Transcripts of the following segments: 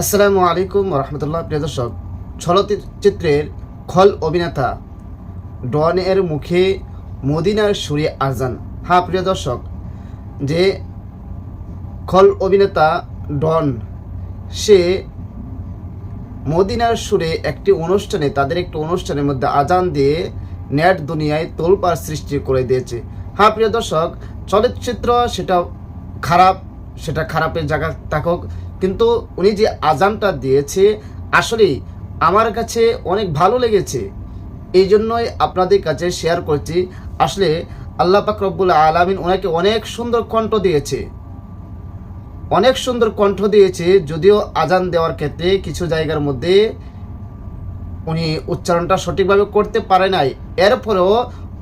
আসসালামু আলাইকুম রহমতুল্লাহ প্রিয় দর্শক। চলচ্চিত্রের খল অভিনেতা ডন এর মুখে মদিনার সুরে আজান। হ্যাঁ প্রিয় দর্শক, যে খল অভিনেতা ডন সে মদিনার সুরে একটি অনুষ্ঠানে, তাদের একটি অনুষ্ঠানের মধ্যে আজান দিয়ে নেট দুনিয়ায় তোলপাড় সৃষ্টি করে দিয়েছে। হ্যাঁ প্রিয় দর্শক, চলচ্চিত্র সেটা খারাপ, সেটা খারাপের জায়গা থাকুক, কিন্তু উনি যে আজানটা দিয়েছে, আসলেই আমার কাছে অনেক ভালো লেগেছে। এই জন্যই আপনাদের কাছে শেয়ার করছি। আসলে আল্লাহ পাক রব্বুল আলমিন ওনাকে অনেক সুন্দর কণ্ঠ দিয়েছে। অনেক সুন্দর কণ্ঠ দিয়েছে, যদিও আজান দেওয়ার ক্ষেত্রে কিছু জায়গার মধ্যে উনি উচ্চারণটা সঠিকভাবে করতে পারে নাই। এরপরেও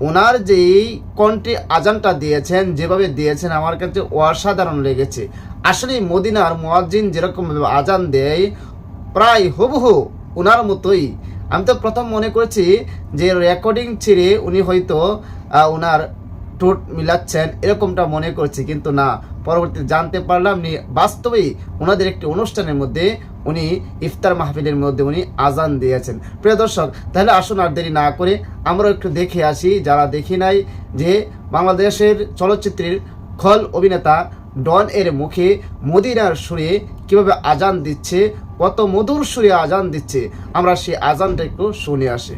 ওনার যেই কণ্ঠে আজানটা দিয়েছেন, যেভাবে দিয়েছেন, আমার কাছে অসাধারণ লেগেছে। আসলে মদিনার মোয়াজ্জিন যেরকমভাবে আজান দেয়, প্রায় হুবহু ওনার মতোই। আমি তো প্রথম মনে করেছি যে রেকর্ডিং ছেড়ে উনি হয়তো ওনার ঠোঁট মিলাচ্ছেন, এরকমটা মনে করছি, কিন্তু না। পরবর্তীতে জানতে পারলাম বাস্তবেই ওনাদের একটি অনুষ্ঠানের মধ্যে উনি ইফতার মাহফিলের মধ্যে উনি আজান দিয়েছেন। প্রিয় দর্শক, তাহলে আসুন আর দেরি না করে আমরা একটু দেখে আসি, যারা দেখি নাই, যে বাংলাদেশের চলচ্চিত্রের খল অভিনেতা ডন এর মুখে মদিনার সুরে কীভাবে আজান দিচ্ছে, কত মধুর সুরে আজান দিচ্ছে, আমরা সেই আজানটা একটু শুনে আসি।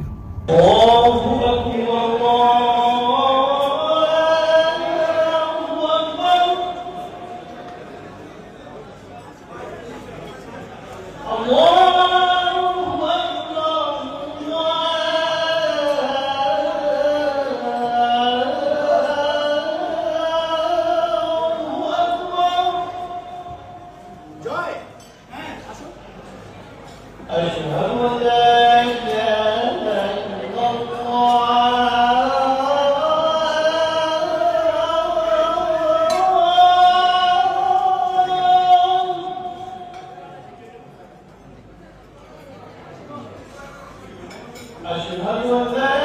أشهد أن لا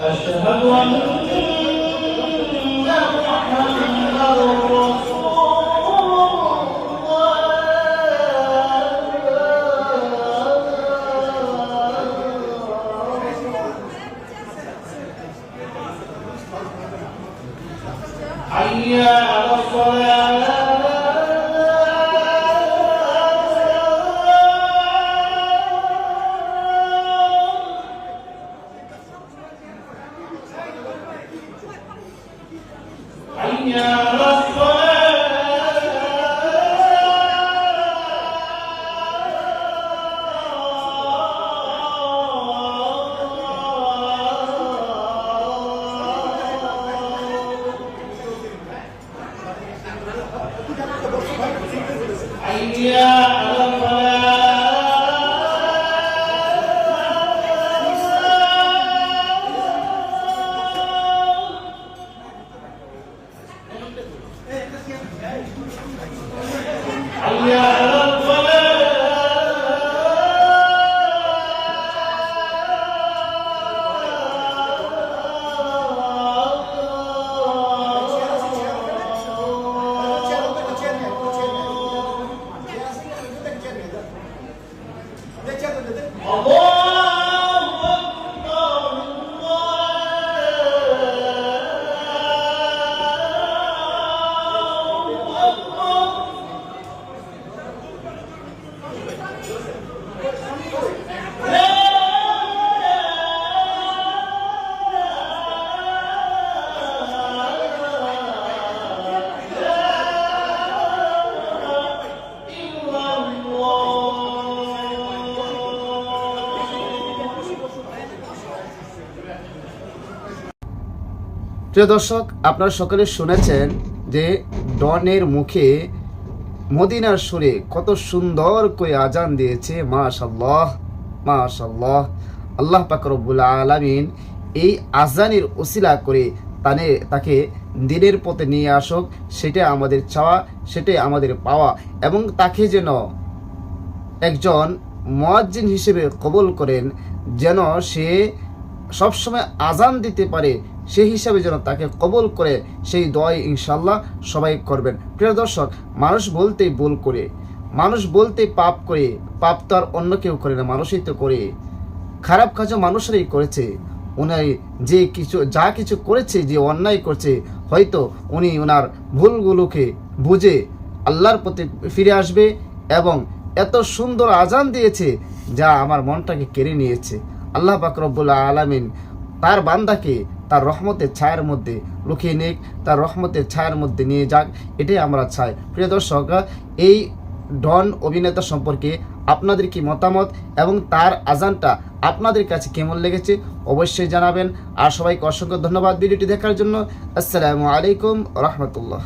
أشهد أن Yeah. প্রিয় দর্শক, আপনারা সকলে শুনেছেন যে ডনের মুখে মদিনার সুরে কত সুন্দর করে আজান দিয়েছে মাশাল্লাহ মাশাল্লাহ আল্লাহ পাক রব্বুল আলামিন এই আজানের ওসিলা করে তানে, তাকে দিনের পথে নিয়ে আসুক, সেটাই আমাদের চাওয়া, সেটাই আমাদের পাওয়া, এবং তাকে যেন একজন মোয়াজ্জিন হিসেবে কবুল করেন, যেন সে সবসময় আজান দিতে পারে সেই হিসাবে যেন তাকে কবল করে সেই দয় ইনশাল্লাহ সবাই করবেন। প্রিয় দর্শক, মানুষ বলতেই ভুল করে। মানুষ বলতে পাপ করে। পাপ তো আর অন্য কেউ করে না, মানুষই তো করে। খারাপ কাজও মানুষরাই করেছে। উনি যে কিছু, যা কিছু করেছে, যে অন্যায় করছে, হয়তো উনি ওনার ভুলগুলোকে বুঝে আল্লাহর প্রতি ফিরে আসবে এবং এত সুন্দর আজান দিয়েছে যা আমার মনটাকে কেড়ে নিয়েছে। আল্লাহ পাক রব্বুল্লাহ আলামিন তার বান্দাকে তার রহমতের ছায়ার মধ্যে লুকিয়ে নিক, তার রহমতের ছায়ার মধ্যে নিয়ে যাক, এটাই আমরা চাই। প্রিয় দর্শক, এই ডন অভিনেতা সম্পর্কে আপনাদের কি মতামত এবং তার আজানটা আপনাদের কাছে কেমন লেগেছে অবশ্যই জানাবেন। আর সবাইকে অসংখ্য ধন্যবাদ ভিডিওটি দেখার জন্য। আসসালামু আলাইকুম রহমতুল্লাহ।